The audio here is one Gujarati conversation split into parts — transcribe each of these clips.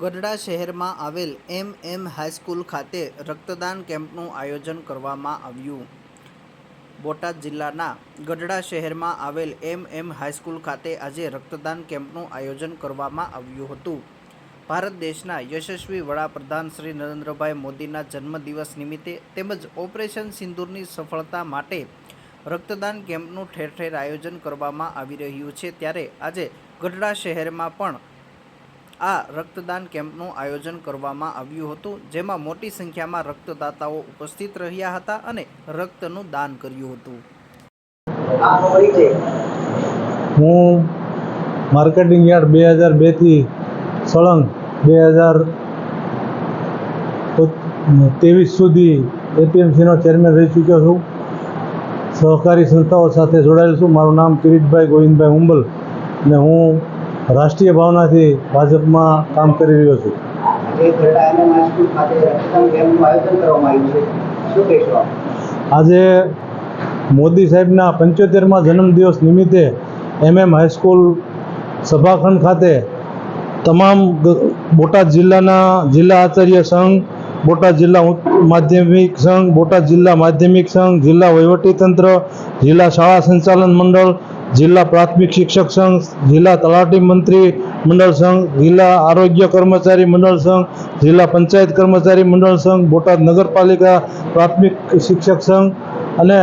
ગઢડા શહેરમાં આવેલ એમ એમ હાઈસ્કૂલ ખાતે રક્તદાન કેમ્પનું આયોજન કરવામાં આવ્યું. બોટાદ જિલ્લાના ગઢડા શહેરમાં આવેલ એમ એમ હાઈસ્કૂલ ખાતે આજે રક્તદાન કેમ્પનું આયોજન કરવામાં આવ્યું હતું. ભારત દેશના યશસ્વી વડાપ્રધાન શ્રી નરેન્દ્રભાઈ મોદીના જન્મદિવસ નિમિત્તે તેમજ ઓપરેશન સિંદૂરની સફળતા માટે રક્તદાન કેમ્પનું ઠેર ઠેર આયોજન કરવામાં આવી રહ્યું છે. ત્યારે આજે ગઢડા શહેરમાં પણ આ રક્તદાન કેમ્પનું આયોજન કરવામાં આવ્યું હતું, જેમાં મોટી સંખ્યામાં રક્તદાતાઓ ઉપસ્થિત રહ્યા હતા અને રક્તનું દાન કર્યું હતું. હું માર્કેટિંગ યાર્ડ બે હજાર બેથી સળંગ બે હજાર ત્રેવીસ સુધી એપીએમસીનો ચેરમેન રહી ચૂક્યો છું. સહકારી સંસ્થાઓ સાથે જોડાયેલ છું. મારું નામ કિરીટભાઈ ગોવિંદભાઈ ઉંબલ અને હું રાષ્ટ્રીય ભાવનાથી ભાજપમાં કામ કરી રહ્યો છું. આજે મોદી સાહેબના પંચોતેરમાં જન્મદિવસ નિમિત્તે એમએમ હાઈસ્કૂલ સભાખંડ ખાતે તમામ બોટાદ જિલ્લાના જિલ્લા આચાર્ય સંઘ બોટાદ જિલ્લા માધ્યમિક સંઘ બોટાદ જિલ્લા માધ્યમિક સંઘ જિલ્લા વહીવટીતંત્ર જિલ્લા શાળા સંચાલન મંડળ જિલ્લા પ્રાથમિક શિક્ષક સંઘ, જિલ્લા તલાટી મંત્રી મંડળ સંઘ, જિલ્લા આરોગ્ય કર્મચારી મંડળ સંઘ, જિલ્લા પંચાયત કર્મચારી મંડળ સંઘ, બોટાદ નગરપાલિકા પ્રાથમિક શિક્ષક સંઘ અને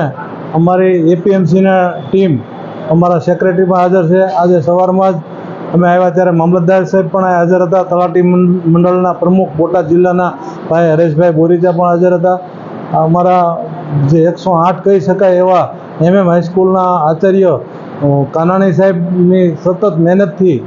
અમારી એપીએમસીના ટીમ અમારા સેક્રેટરીમાં હાજર છે. આજે સવારમાં જ અમે આવ્યા ત્યારે મામલતદાર સાહેબ પણ હાજર હતા. તલાટી મંડળના પ્રમુખ બોટાદ જિલ્લાના ભાઈ હરેશભાઈ બોરીચા પણ હાજર હતા. અમારા જે એકસો આઠ કહી શકાય એવા એમએમ હાઈસ્કૂલના આચાર્ય કાનાણી સાહેબની સતત મહેનતથી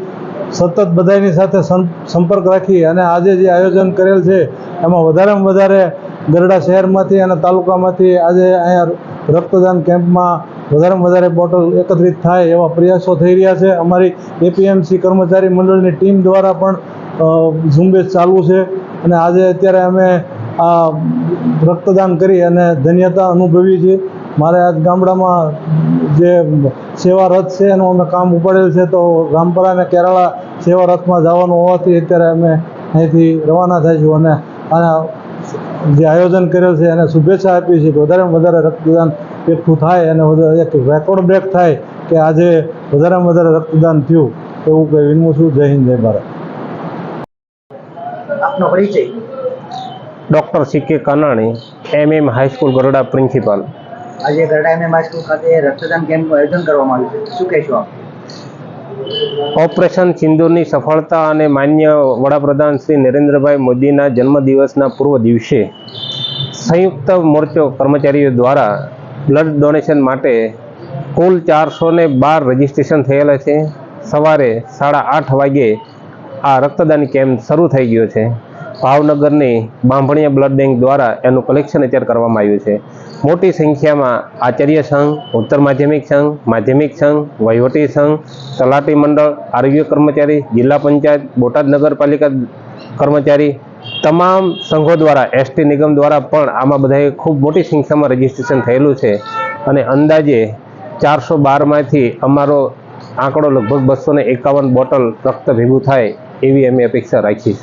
સતત બધાની સાથે સંપર્ક રાખી અને આજે જે આયોજન કરેલ છે, એમાં વધારેમાં વધારે ગરડા શહેરમાંથી અને તાલુકામાંથી આજે અહીંયા રક્તદાન કેમ્પમાં વધારેમાં વધારે બોટલ એકત્રિત થાય એવા પ્રયાસો થઈ રહ્યા છે. અમારી એપીએમસી કર્મચારી મંડળની ટીમ દ્વારા પણ ઝુંબેશ ચાલુ છે અને આજે અત્યારે અમે આ રક્તદાન કરી અને ધન્યતા અનુભવી છે મારે આજ ગામડામાં જે સેવા રથ છે એનું અમે કામ ઉપાડેલ છે તો રામપરા અને કેરાળા સેવા રથમાં જવાનું હોવાથી અત્યારે અમે અહીંથી રવાના થઈશું અને આના જે આયોજન કરેલ છે એને શુભેચ્છા આપી છે કે વધારેમાં વધારે રક્તદાન એકઠું થાય અને વધારે એક રેકોર્ડ બ્રેક થાય કે આજે વધારેમાં વધારે રક્તદાન થયું એવું કંઈ વિનમું છું. જય હિન્દ જય ભારત. આપનો પરિચય? Doctor C K Kanani M M high school Garoda principal. આજે ગરડા એમએમ હાઈસ્કૂલ ખાતે રક્તદાન કેમ્પનું આયોજન કરવામાં આવ્યું છે. શું કહેશો આપ? ઓપરેશન સિંદૂરની સફળતા અને માન્ય વડાપ્રધાન શ્રી નરેન્દ્રભાઈ મોદીના જન્મદિવસના પૂર્વ દિવસે સંયુક્ત મોરચો કર્મચારીઓ દ્વારા બ્લડ ડોનેશન માટે કુલ ચારસો ને બાર રજીસ્ટ્રેશન થયેલા છે. સવારે સાડા આઠ વાગે આ રક્તદાન કેમ્પ શરૂ થઈ ગયો છે. ભાવનગરની બાંભણીયા બ્લડ બેંક દ્વારા એનું કલેક્શન અત્યારે કરવામાં આવ્યું છે. મોટી સંખ્યામાં આચાર્ય સંઘ, ઉત્તર માધ્યમિક સંઘ માધ્યમિક સંઘ, વહીવટી સંઘ, તલાટી મંડળ, આરોગ્ય કર્મચારી, જિલ્લા પંચાયત, બોટાદ નગરપાલિકા કર્મચારી, તમામ સંઘો દ્વારા એસટી નિગમ દ્વારા પણ આમાં બધાએ ખૂબ મોટી સંખ્યામાં રજીસ્ટ્રેશન થયેલું છે. અને અંદાજે ચારસો બારમાંથી અમારો આંકડો લગભગ બસો એકાવન બોટલ રક્ત ભેગું થાય એવી અમે અપેક્ષા રાખીશ